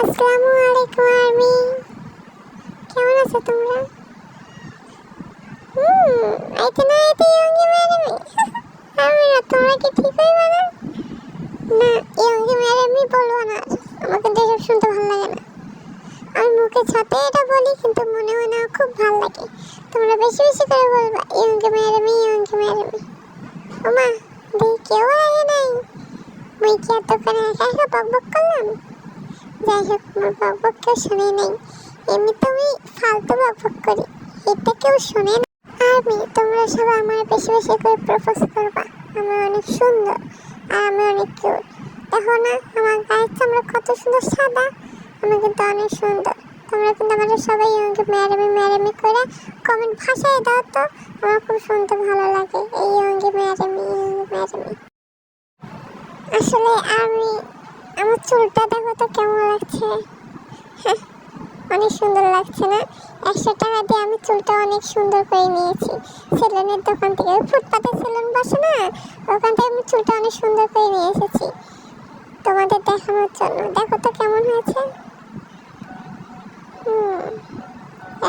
আসসালামু আলাইকুম, আর্মি। কেমন আছো তোমরা? হুম আইতে না আইতে ইয়ঙ্গি ম্যাডামে। আমি না তোমরা কি ঠিক হইবে না না ইয়ঙ্গি ম্যাডামই বলব না আমার কিন্তু এসব শুনতে ভালো লাগে না। আমি মুখে ছাতে এটা বলি, কিন্তু মনে মনে খুব ভালো লাগে। তোমরা বেশি বেশি করে বলবা, ইয়ঙ্গি ম্যাডামই ইয়ঙ্গি ম্যাডামই। ওমা, দেখি কেউ আগে নাই? বক বক করলাম? যাই হোক আমার বক বক কেউ শুনে নাই। এমনি আমি ফালতু বক বক করি। এটা কেউ শুনে না। আমি তোমরা সবাই আমার বেশি বেশি করে প্রপোজ করবা। আমি অনেক সুন্দর আর আমি অনেক কিউট দেখো না, আমার গায়ের চামড়া কত সুন্দর সাদা। আমি কিন্তু অনেক সুন্দর। তোমরা কিন্তু আমাদের সবাই আমাকে ম্যাডামি ম্যাডামি করে কমেন্ট ভাষায় দাও তো। আমার খুব শুনতে ভালো লাগে। এই অঙ্গে ম্যাডামি ম্যাডামি আসলে আমি আমার চুলটা দেখো তো কেমন লাগছে। অনেক সুন্দর লাগছে না? একশো টাকা দিয়ে আমি চুলটা অনেক সুন্দর করে নিয়েছি। সেলুনের দোকান থেকে ফুটপাতে সেলুন বসে না? ওখান থেকে আমি চুলটা অনেক সুন্দর করে নিয়ে এসেছি। তোমাদের দেখানোর জন্য। দেখো তো কেমন হয়েছে।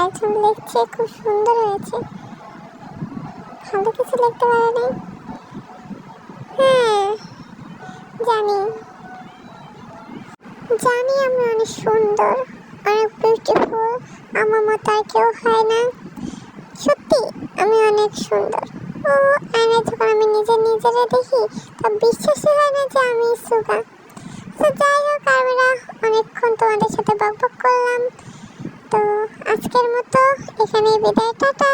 একজন লিখছে, খুব সুন্দর হয়েছে। ভালো কিছু লিখতে পারে নাই হ্যাঁ জানি। জানি আমি অনেক সুন্দর, অনেক বিউটিফুল আমার মতো আর কেউ হয় না। সত্যি, আমি অনেক সুন্দর। ও আয়নায় যখন আমি নিজে নিজেরে দেখি, তা বিশ্বাসই হয় না যে আমি সুগা। তো যাই হোক আমরা অনেকক্ষণ তোমাদের সাথে বকবক করলাম। তো আজকের মতো এখানে বিদায়, টাটা।